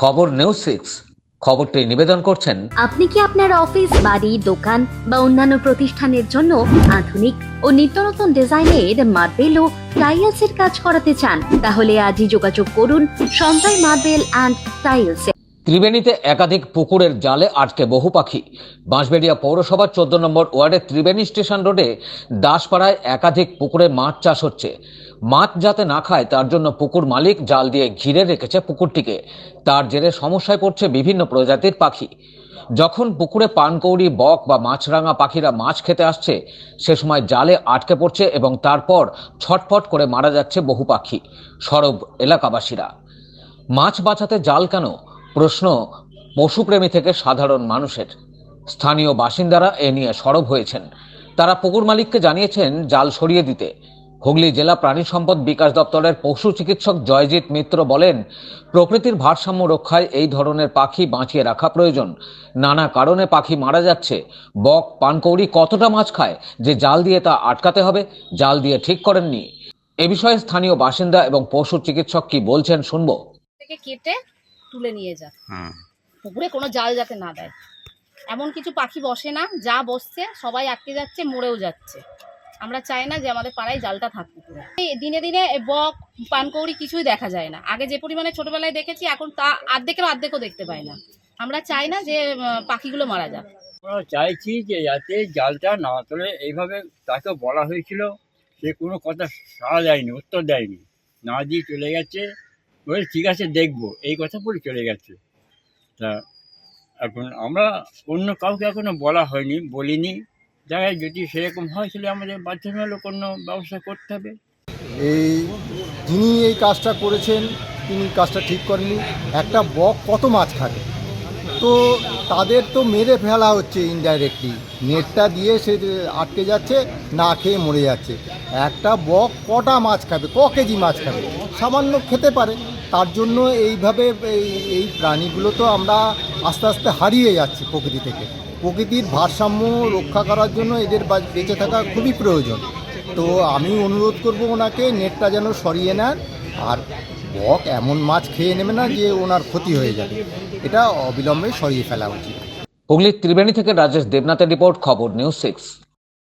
খবর news six. খবরটি নিবেদন করছেন আপনি কি আপনার অফিস, বাড়ি, দোকান বা অন্যান্য প্রতিষ্ঠানের জন্য আধুনিক ও নিত্যনতুন ডিজাইনের মার্বেল ও টাইলস এর কাজ করাতে চান? তাহলে আজই যোগাযোগ করুন সঞ্জয় মার্বেল অ্যান্ড টাইলস। ত্রিবেণীতে একাধিক পুকুরের জালে আটকে বহু পাখি। বাঁশবেড়িয়া পৌরসভার চোদ্দ নম্বর ওয়ার্ডের ত্রিবেণী স্টেশন রোডে দাসপাড়ায় একাধিক পুকুরে মাছ চাষ হচ্ছে। মাছ যাতে না খায়, তার জন্য পুকুর মালিক জাল দিয়ে ঘিরে রেখেছে পুকুরটিকে। তার জেরে সমস্যায় পড়ছে বিভিন্ন প্রজাতির পাখি। যখন পুকুরে পানকৌড়ি, বক বা মাছরাঙা পাখিরা মাছ খেতে আসছে, সে সময় জালে আটকে পড়ছে এবং তারপর ছটফট করে মারা যাচ্ছে বহু পাখি, সরব এলাকাবাসীরা। মাছ বাঁচাতে জাল কেন? প্রশ্ন পশুপ্রেমী থেকে সাধারণ মানুষের। স্থানীয় বাসিন্দারা এ নিয়ে সরব হয়েছেন। তারা পুকুর মালিককে জানিয়েছেন, জাল সরিয়ে দিতে। হুগলি জেলা প্রাণী সম্পদ বিকাশ দপ্তরের পশু চিকিৎসক জয়জিৎ মিত্র বলেন, প্রকৃতির ভারসাম্য রক্ষায় এই ধরনের পাখি বাঁচিয়ে রাখা প্রয়োজন। নানা কারণে পাখি মারা যাচ্ছে। বক, পানকৌড়ি কতটা মাছ খায়? যে জাল দিয়ে তা আটকাতে হবে, জাল দিয়ে ঠিক করেননি। এ বিষয়ে স্থানীয় বাসিন্দা এবং পশু চিকিৎসক কি বলছেন শুনব। কেটে তুলে নিয়ে যায় পুকুরে কোনো জাল যাতে না দেয় এমন কিছু পাখি বসে না যা বসছে সবাই আটকে যাচ্ছে মরেও যাচ্ছে আমরা চাই না যে আমাদের পাড়ায় জালটা থাক পুকুরে দিনে দিনে বক পানকৌড়ি কিছুই দেখা যায় না আগে যে পরিমাণে ছোটবেলায় দেখেছি এখন তা আর্ধেকের অর্ধেকও দেখতে পাই না আমরা চাই না যে পাখিগুলো মারা যাক আমরা চাইছি যে যাতে জালটা না তোলে এইভাবে তাকে বলা হয়েছিল সে কোনো কথা সাড়া দেয়নি উত্তর দেয়নি না দিয়ে চলে গেছে বলে, ঠিক আছে, দেখব। এই কথা বলে চলে গেছে। তা এখন আমরা অন্য কাউকে এখনও বলা হয়নি, বলিনি। দেখা যদি সেরকম হয়, তাহলে আমাদের বাধ্যতামূলক কোনো ব্যবস্থা করতে হবে। এই যিনি এই কাজটা করেছেন, তিনি কাজটা ঠিক করেননি। একটা বক কত মাছ খাবে তো তাদের তো মেরে ফেলা হচ্ছে ইনডাইরেক্টলি নেটটা দিয়ে সে আটকে যাচ্ছে, না খেয়ে মরে যাচ্ছে। একটা বক কটা মাছ খাবে, ক কেজি মাছ খাবে? সামান্য খেতে পারে। তার জন্য এইভাবে এই প্রাণীগুলো তো আমরা আস্তে আস্তে হারিয়ে যাচ্ছি প্রকৃতি থেকে। প্রকৃতির ভারসাম্য রক্ষা করার জন্য এদের বেঁচে থাকা খুবই প্রয়োজন। তো আমি অনুরোধ করব ওনাকে নেটটা যেন সরিয়ে নেন, আর বক এমন মাছ খেয়ে নেবে না যে ওনার ক্ষতি হয়ে যাবে। এটা অবিলম্বে সরিয়ে ফেলা উচিত। হুগলির ত্রিবেণী থেকে রাজেশ দেবনাথের রিপোর্ট, খবর নিউজ সিক্স।